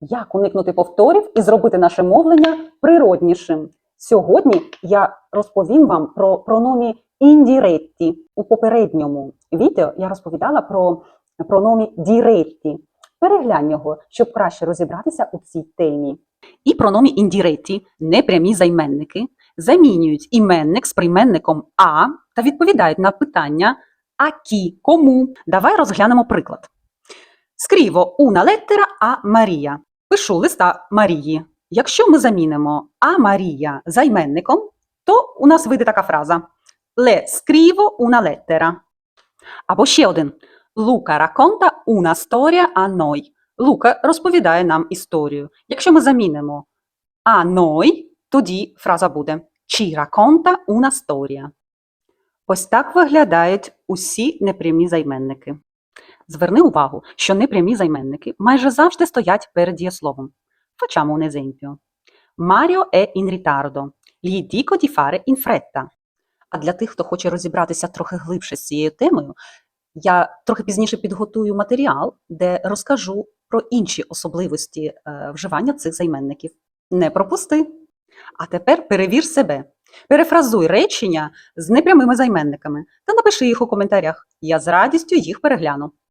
Як уникнути повторів і зробити наше мовлення природнішим? Сьогодні я розповім вам про прономі індіретті. У попередньому відео я розповідала про прономі діретті. Переглянь його, щоб краще розібратися у цій темі. І прономі індіретті, непрямі займенники, замінюють іменник з прийменником а та відповідають на питання а кі, кому. Давай розглянемо приклад. Скріво una lettera a Марія. Пишу листа Марії. Якщо ми замінимо а Марія займенником, то у нас вийде така фраза: Le scrivo una lettera. Або ще один. Лука racconta una storia a noi. Лука розповідає нам історію. Якщо ми замінимо a noi, тоді фраза буде Ci racconta una storia. Ось так виглядають усі непрямі займенники. Зверни увагу, що непрямі займенники майже завжди стоять перед дієсловом. Facciamo un esempio. Mario è in ritardo. Gli dico di fare in fretta. А для тих, хто хоче розібратися трохи глибше з цією темою, я трохи пізніше підготую матеріал, де розкажу про інші особливості е, вживання цих займенників. Не пропусти. А тепер перевір себе. Перефразуй речення з непрямими займенниками та напиши їх у коментарях. Я з радістю їх перегляну.